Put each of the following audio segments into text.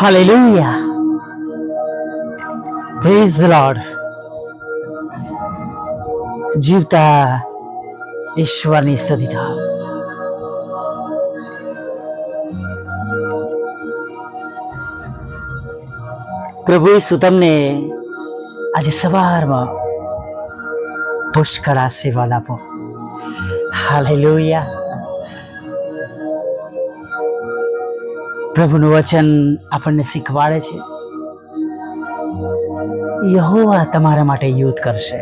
Hallelujah. Praise the Lord. જીવતા ઈશ્વરની સ્તુતિ થાવ પ્રભુ ઈસુ, તમને આજે સવારમાં પુષ્કળ આશીર્વાદ આપો હાલેલુયા પ્રભુનું વચન આપણને શીખવાડે છે યહોવા તમારા માટે યુદ્ધ કરશે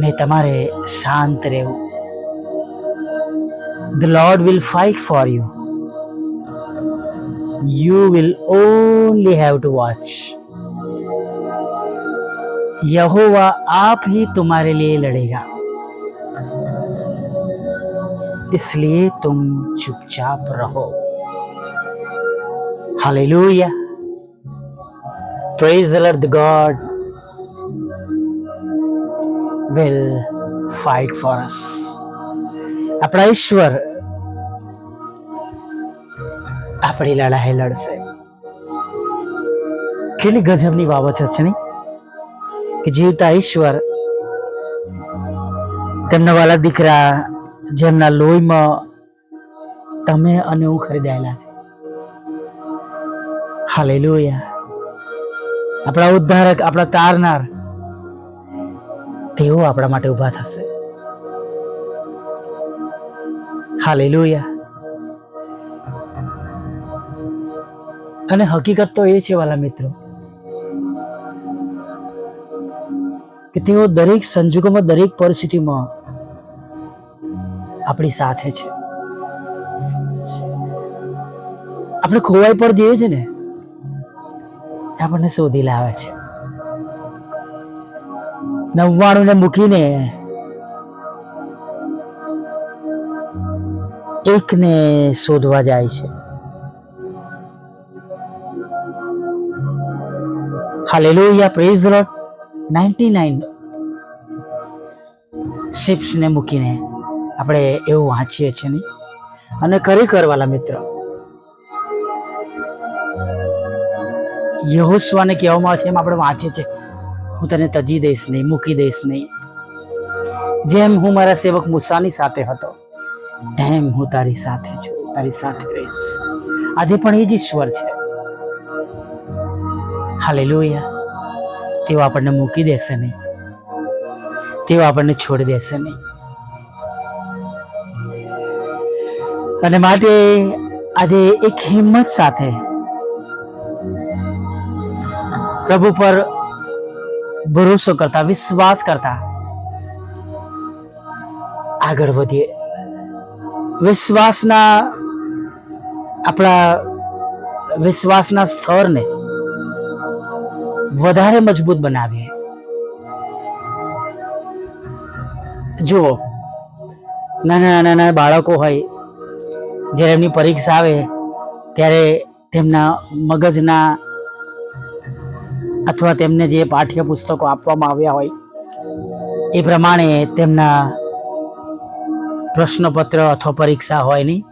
ને તમારે શાંત રહેવું the lord will fight for you you will only have to watch यहोवा आप ही तुम्हारे लिए लड़ेगा इसलिए तुम चुपचाप रहो hallelujah praise the lord the god will fight for us આપણા ઈશ્વર આપણી લડાઈ લડશે કેટલી ગજબની બાબત છે નહીં કે જીવતા ઈશ્વર તેમના વાલા દીકરા જેમના લોહીમાં તમે અને હું ખરીદાયેલા છે. હાલેલુયા. આપણા ઉદ્ધારક, આપણા તારનાર, તેઓ આપણા માટે ઊભા થશે. હાલેલુયા. અને હકીકત તો એ છે વાલા મિત્રો, કે તેઓ દરેક સંજોગોમાં, દરેક પરિસ્થિતિમાં આપણી સાથે છે. આપણે ખોવાઈ પર જઈએ છે ને આપણને શોધી લાવે છે. નવ્વાણું ને મૂકીને એકને શોધવા જાય છે. Hallelujah, praise the Lord. 99 શિપ્સને મૂકીને આપણે એવું વાંચીએ છીએ નહીં. અને ખરેખર વાલા મિત્ર યહોસ્વાને કહેવામાં આવે છે, એમ આપણે વાંચીએ છીએ. હું તને તજી દઈશ નહીં, મૂકી દઈશ નહીં. જેમ હું મારા સેવક મુસાની સાથે હતો, એમ હું તારી સાથે છું, તારી સાથે રહીશ. આજે પણ એ જ ઈશ્વર છે. હાલેલુયા. તેઓ આપણને મૂકી દેશે નહીં. તેઓ આપણને છોડી દેશે નહીં. અને માટે આજે એક હિંમત સાથે પ્રભુ પર ભરોસો કરતા, વિશ્વાસ કરતા આગળ વધીએ. વિશ્વાસના આપણા વિશ્વાસના સ્તરને વધારે મજબૂત બનાવીએ. જુઓ નાના નાના બાળકો હોય જ્યારે એમની પરીક્ષા આવે, ત્યારે તેમના મગજના અથવા તેમને જે પાઠ્ય પુસ્તકો આપવામાં આવ્યા હોય, એ પ્રમાણે તેમના પ્રશ્નપત્ર અથવા પરીક્ષા હોય નહીં.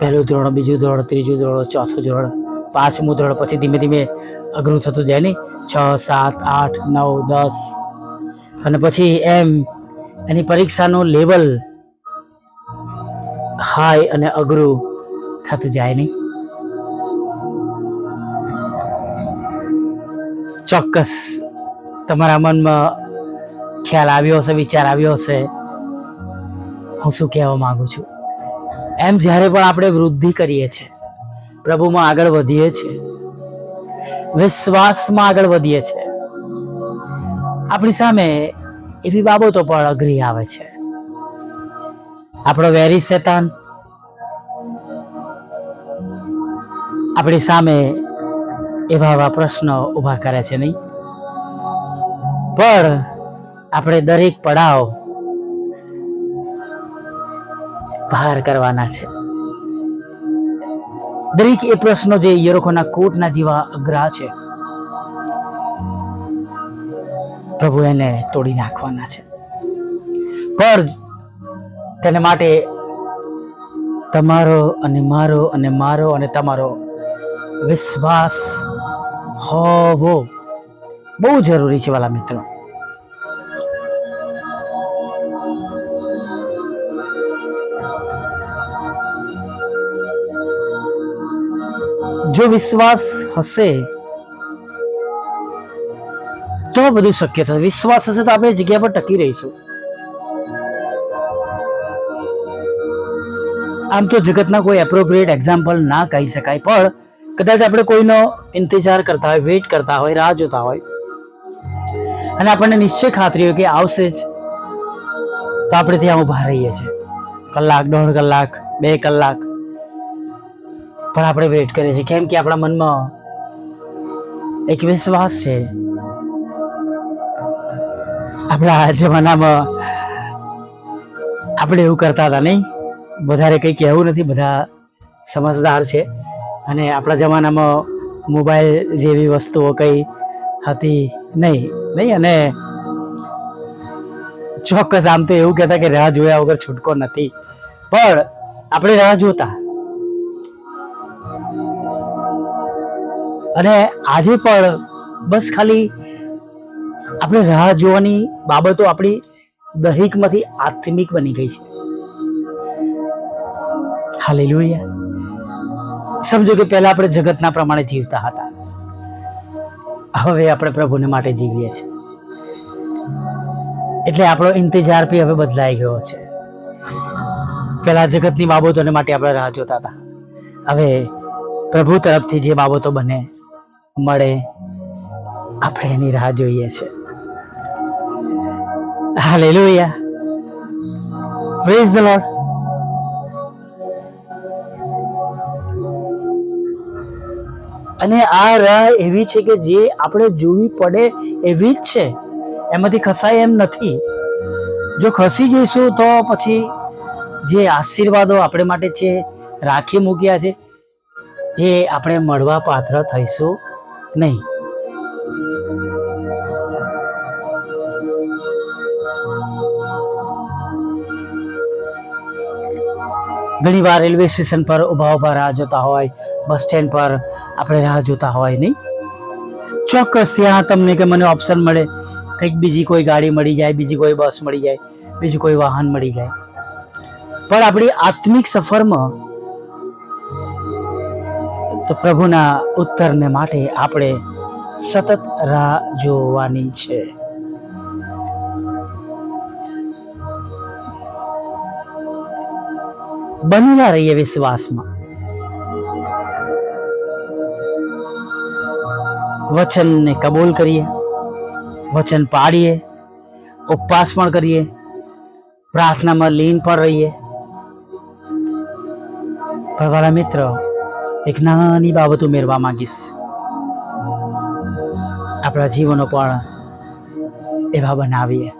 પહેલું ધોરણ, બીજું ધોરણ, ત્રીજું ધોરણ, ચોથું ધોરણ, પાંચમું ધોરણ, પછી ધીમે ધીમે અઘરું થતું જાય નહીં. છ, સાત, આઠ, નવ, દસ. અને પછી એમ, એની પરીક્ષાનું લેવલ હાઈ અને અઘરું થતું જાય નહીં. ચોક્કસ તમારા મનમાં ખ્યાલ આવ્યો હશે, વિચાર આવ્યો હશે. હું શું કહેવા માંગુ છું? એમ જ્યારે પણ આપણે વૃદ્ધિ કરીએ છીએ, પ્રભુમાં આગળ વધીએ છીએ, વિશ્વાસમાં આગળ વધીએ છીએ, આપણી સામે એવી બાબતો પણ અઘરી આવે છે. આપણો વેરી શેતાન. આપણી સામે એવા એવા પ્રશ્નો ઊભા કરે છે નહીં. પણ આપણે દરેક પડાવ બહાર કરવાના છે. દરેક એ પ્રશ્નો જે યરોખોના કોટના જેવા અઘરા છે. પ્રભુ એને તોડી નાખવાના છે. પર તેને માટે તમારો અને મારો અને મારો અને તમારો વિશ્વાસ હોવો બહુ જરૂરી છે વાલા મિત્રો. જો વિશ્વાસ હશે તો બધું શક્ય થશે. વિશ્વાસ હશે તો આપણે જગ્યા પર ટકી રહીશું. આમ તો જગતના કોઈ એપ્રોપ્રિએટ એક્ઝામ્પલ ના કહી શકાય, પણ કદાચ આપણે કોઈનો ઇંતજાર કરતા હોય વેઇટ કરતા હોય, રાહ જોતા હોય, અને આપણને નિશ્ચય ખાતરી હોય કે આવશે જ, તો આપણે ત્યાં ઊભા રહીએ છીએ. કલાક, દોઢ કલાક, બે કલાક, પણ આપણે વેઇટ કરીએ છીએ. કેમ કે આપણા મનમાં એક વિશ્વાસ છે. આપણા જમાનામાં આપણે એવું કરતા હતા નહીં? વધારે કંઈ કહેવું નથી, બધા સમજદાર છે. અને આપણા જમાનામાં મોબાઈલ જેવી વસ્તુઓ કંઈ હતી નહીં નહીં, અને ચોક્કસ આમ તો એવું કહેતા કે રાહ જોયા વગર છૂટકો નથી. પણ આપણે રાહ જોતા. અને આજે પણ બસ ખાલી આપણે રાહ જોવાની બાબતો આપણી દૈહિકમાંથી આત્મિક બની ગઈ છે. હાલેલુયા. સમજો કે પહેલા આપણે જગતના પ્રમાણે જીવતા હતા. હવે આપણે પ્રભુને માટે જીવીએ છીએ. એટલે આપણો ઇંતજાર બી હવે બદલાઈ ગયો છે. પહેલા જગતની બાબતોને માટે આપણે રાહ જોતા હતા. હવે પ્રભુ તરફથી જે બાબતો બને, મળે, આપણે એની રાહ જોઈએ છે. હાલેલુયા. પ્રેઝ ધ લોર્ડ અને આ રાહ એવી છે કે જે આપણે જોવી પડે એવી જ છે. એમાંથી ખસાય એમ નથી. જો ખસી જઈશું તો પછી જે આશીર્વાદો આપણે માટે છે, રાખી મૂક્યા છે, એ આપણે મળવા પાત્ર થઈશું નહીં. ઘણી વાર રેલવે સ્ટેશન પર ઊભા ઊભા રાહ જોતા હોય બસ સ્ટેન્ડ પર આપણે રાહ જોતા હોય નહીં? ચોક્કસ ત્યાં તમને કે મને ઓપ્શન મળે. કંઈક બીજી કોઈ ગાડી મળી જાય, બીજી કોઈ બસ મળી જાય, બીજું કોઈ વાહન મળી જાય. પણ આપણી આત્મિક સફરમાં તો પ્રભુના ઉત્તરને માટે આપણે સતત રાહ જોવાની છે. બનેલા રહીએ વિશ્વાસમાં. વચનને કબૂલ કરીએ, વચન પાડીએ, ઉપવાસ પણ કરીએ, પ્રાર્થનામાં લીન પણ રહીએ. પણ મારા મિત્ર, એક નાની બાબત ઉમેરવા માંગીશ. આપણા જીવનો પણ એવા બનાવીએ.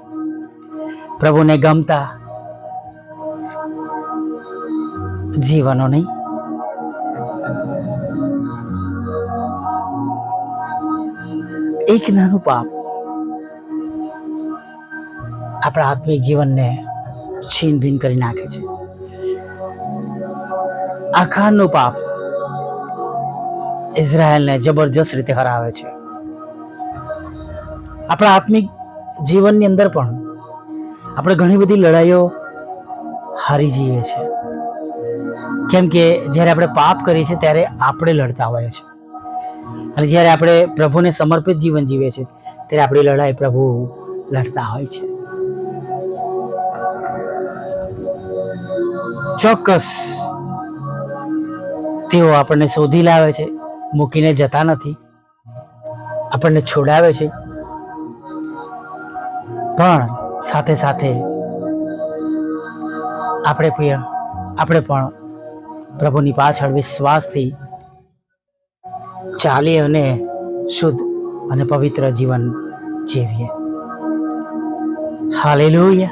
પ્રભુને ગમતા જીવનો નહીં. એક નાનું પાપ. આપણા આત્મિક જીવનને છીન ભીન કરી નાખે છે. આખાનો પાપ ઇઝરાયલને જબરજસ્ત રીતે હરાવે છે. આપણા આત્મિક જીવનની અંદર પણ આપણે ઘણી બધી લડાઈઓ હારી જઈએ છીએ. કેમ કે જ્યારે આપણે પાપ કરીએ છીએ ત્યારે આપણે લડતા હોઈએ છીએ. અને જ્યારે આપણે પ્રભુને સમર્પિત જીવન જીવે છે, ત્યારે આપણી લડાઈ પ્રભુ લડતા હોય છે. ચોક્કસ તેઓ આપણને શોધી લાવે છે, મૂકીને જતા નથી, આપણને છોડાવે છે. પણ સાથે સાથે આપણે આપણે પણ પ્રભુની પાછળ વિશ્વાસથી ચાલીએ અને શુદ્ધ અને પવિત્ર જીવન જીવીએ. હાલેલુયા.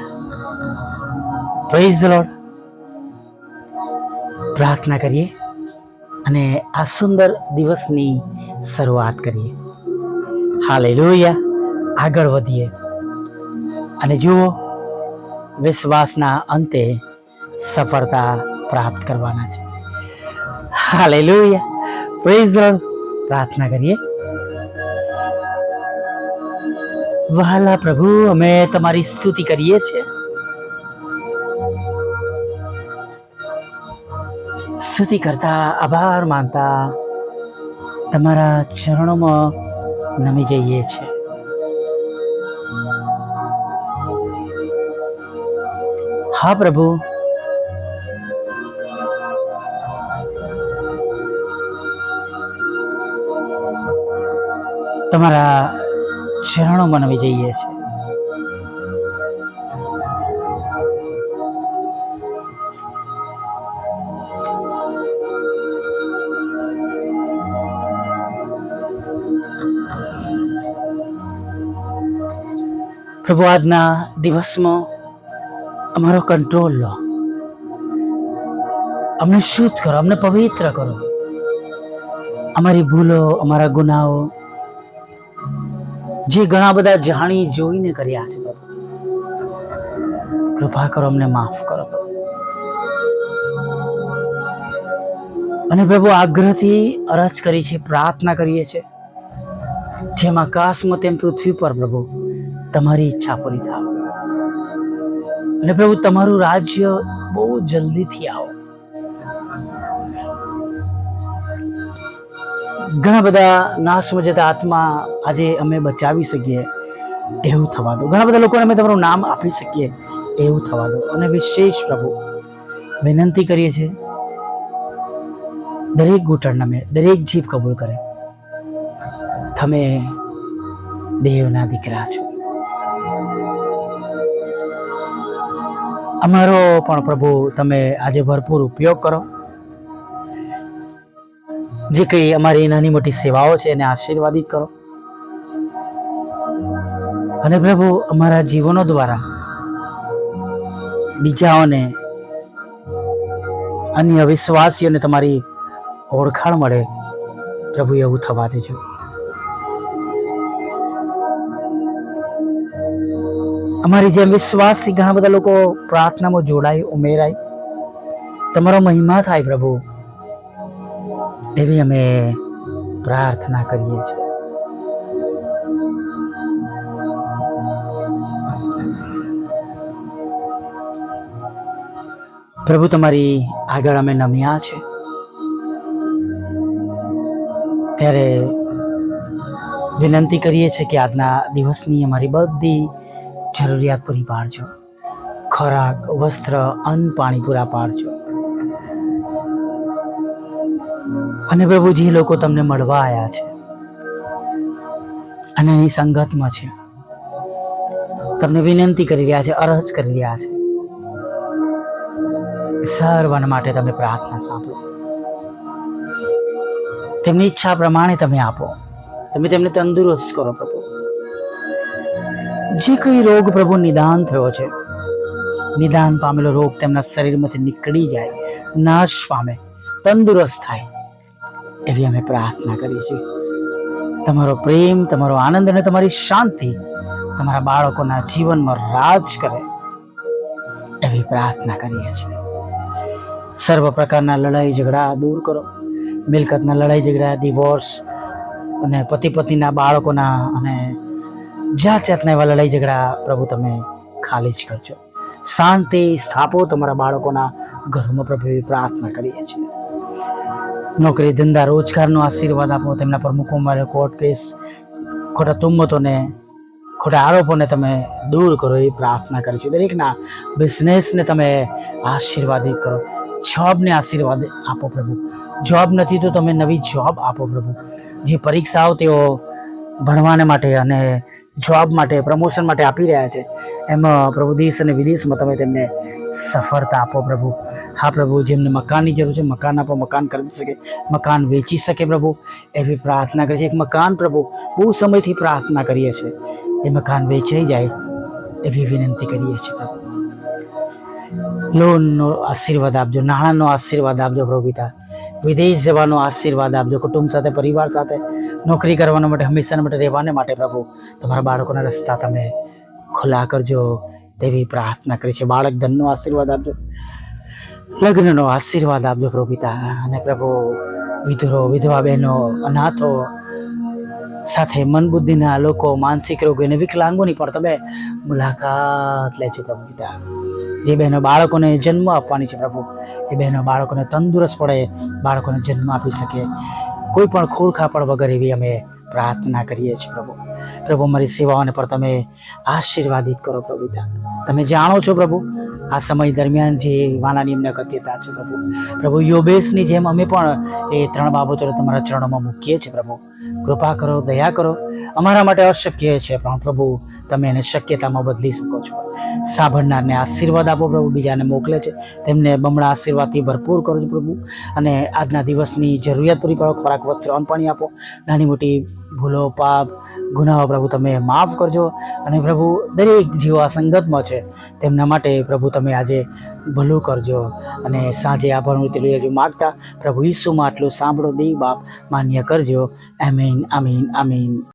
પ્રેઝ ધ લોર્ડ પ્રાર્થના કરીએ અને આ સુંદર દિવસની શરૂઆત કરીએ. હાલેલુયા. આગળ વધીએ. અને જુઓ, વિશ્વાસના અંતે સફળતા પ્રાપ્ત કરવાના છે. હાલેલુયા. પ્રેઝ લોર્ડ પ્રાર્થના કરીએ. વહાલા પ્રભુ, અમે તમારી સ્તુતિ કરીએ છીએ. સ્તુતિ કરતા, આભાર માનતા, તમારા ચરણોમાં નમી જઈએ છીએ. હા પ્રભુ તમારા શરણોમાં નમી જઈએ છીએ. પ્રભુ, આજના દિવસમાં અમારો કંટ્રોલ લો. અમને શુદ્ધ કરો, અમને પવિત્ર કરો. અમારી ભૂલો, અમારા ગુનાઓ જે ઘણા બધા જાણી જોઈને કર્યા છે પ્રભુ કૃપા કરો અમને માફ કરો અને પ્રભુ આગ્રહથી અરજ કરી છે, પ્રાર્થના કરીએ છીએ જેમ આકાશમાં તેમ પૃથ્વી પર પ્રભુ, તમારી ઈચ્છા પૂરી થાવ. અને પ્રભુ, તમારું રાજ્ય બહુ જલ્દીથી આવો. ઘણા બધા નાશમાં જતા આત્મા આજે અમે બચાવી શકીએ, એવું થવા દો. ઘણા બધા લોકોને અમે તમારું નામ આપી શકીએ, એવું થવા દો. અને વિશેષ પ્રભુ, વિનંતી કરીએ છીએ, દરેક ઘૂંટણ નમે, દરેક જીભ કબૂલ કરે. તમે દેવના દીકરા છો. અમારો પણ પ્રભુ, તમે આજે ભરપૂર ઉપયોગ કરો. જે કંઈ અમારી નાની મોટી સેવાઓ છે, એને આશીર્વાદિત કરો. અને પ્રભુ, અમારા જીવનો દ્વારા બીજાઓને અન્ય વિશ્વાસીઓને તમારી ઓળખાણ મળે, પ્રભુ, એવું થવા દેજો. અમારી જેમ વિશ્વાસથી ઘણા બધા લોકો પ્રાર્થનામાં જોડાય ઉમેરાય તમારો મહિમા થાય, પ્રભુ. એવી અમે પ્રાર્થના કરીએ છીએ. પ્રભુ, તમારી આગળ અમે નમ્યા છે ત્યારે વિનંતી કરીએ છીએ કે આજના દિવસની અમારી બધી જરૂરિયાત પૂરી પાડજો. ખોરાક, વસ્ત્ર, અન્ન પાણી પૂરા પાડજો. અને પ્રભુ જે લોકો તમને મળવા આવ્યા છે. અને એની સંગતમાં છે. તમને વિનંતી કરી રહ્યા છે, અરજ કરી રહ્યા છે. સર્વના માટે તમે પ્રાર્થના સાંભળો. તેમની ઈચ્છા પ્રમાણે તમે આપો. તમે તેમને તંદુરસ્ત કરો પ્રભુ. જે કઈ રોગ પ્રભુ નિદાન થયો છે, નિદાન પામેલો રોગ તેમના શરીરમાંથી નીકળી જાય, નાશ પામે, તંદુરસ્ત થાય. એવી અમે પ્રાર્થના કરીએ છીએ. તમારો પ્રેમ, તમારો આનંદ અને તમારી શાંતિ તમારા બાળકોના જીવનમાં રાજ કરે એવી પ્રાર્થના કરીએ છીએ. સર્વ પ્રકારના લડાઈ ઝઘડા દૂર કરો. મિલકતના લડાઈ ઝઘડા ડિવોર્સ અને પતિ પત્નીના બાળકોના અને જાત જાતના એવા લડાઈ ઝઘડા પ્રભુ તમે ખાલી જ કરજો. શાંતિ સ્થાપો તમારા બાળકોના ઘરમાં પ્રભુ પ્રાર્થના કરીએ છીએ. નોકરી ધંધા, રોજગારનો આશીર્વાદ આપો, તેમના પર મારે કોર્ટ કેસ, ખોટા તુમ્મતોને, ખોટા આરોપોને તમે દૂર કરો એ પ્રાર્થના કરી છે. દરેકના બિઝનેસને તમે આશીર્વાદિત કરો. જોબને આશીર્વાદ આપો પ્રભુ. જોબ નથી તો તમે નવી જોબ આપો પ્રભુ. જે પરીક્ષાઓ તેઓ ભણવાને માટે અને જોબ માટે પ્રમોશન માટે આપી રહ્યા છે. એમાં પ્રભુ દેશ અને વિદેશમાં તમે તેમને સફળતા આપો પ્રભુ. હા પ્રભુ જેમને મકાનની જરૂર છે, મકાન આપો, મકાન ખરીદી શકે, મકાન વેચી શકે પ્રભુ. એવી પ્રાર્થના કરીએ છે એક મકાન પ્રભુ, બહુ સમયથી પ્રાર્થના કરીએ છીએ. એ મકાન વેચાઈ જાય, એવી વિનંતી કરીએ છીએ પ્રભુ. લોનનો આશીર્વાદ આપજો, નાણાંનો આશીર્વાદ આપજો પ્રભુ પિતા. વિદેશ જવાનો આશીર્વાદ આપજો, કુટુંબ સાથે, પરિવાર સાથે, નોકરી કરવાના માટે હંમેશા માટે, રહેવાને માટે પ્રભુ, તમારા બાળકોના રસ્તા તમે ખુલ્લા કરજો, તેવી પ્રાર્થના કરી છે. બાળક ધનનો આશીર્વાદ આપજો, લગ્નનો આશીર્વાદ આપજો પ્રભુ પિતા. અને પ્રભુ, વિધરો, વિધવા બહેનો, અનાથો સાથે મન બુદ્ધિના લોકો, માનસિક રોગો અને વિકલાંગોની પણ તમે મુલાકાત લેજો પ્રભુ પિતા. જે બહેનો બાળકોને જન્મ આપવાની છે પ્રભુ, એ બહેનો બાળકોને તંદુરસ્ત પડે, બાળકોને જન્મ આપી શકે. કોઈ પણ ખોળખાપણ વગર એવી અમે પ્રાર્થના કરીએ છીએ પ્રભુ. પ્રભુ, અમારી સેવાઓને પણ તમે આશીર્વાદિત કરો પ્રભુ તમે જાણો છો પ્રભુ, આ સમય દરમિયાન જે વાનાની એમને અગત્યતા છે પ્રભુ. પ્રભુ, યોબેશની જેમ અમે પણ એ ત્રણ બાબતો તમારા ચરણોમાં મૂકીએ છીએ પ્રભુ. કૃપા કરો, દયા કરો અમારા માટે અશક્ય છે, પણ પ્રભુ, તમે એને શક્યતામાં બદલી શકો છો. સાંભળનારને આશીર્વાદ આપો પ્રભુ, બીજાને મોકલે છે. તેમને બમણા આશીર્વાદથી ભરપૂર કરો છો પ્રભુ. અને આજના દિવસની જરૂરિયાત પૂરી પાડો, ખોરાક, વસ્ત્ર, અન્ન, પાણી આપો. નાની મોટી ભૂલો, પાપ, ગુનાઓ પ્રભુ તમે માફ કરજો. અને પ્રભુ, દરેક જીવો આ સંગતમાં છે. તેમના માટે પ્રભુ તમે આજે ભલું કરજો. અને સાંજે આ ભણવું હજુ માગતા. પ્રભુ ઈસુમાં આટલું સાંભળો, દેવ બાપ માન્ય કરજો. આમીન આમીન આમીન.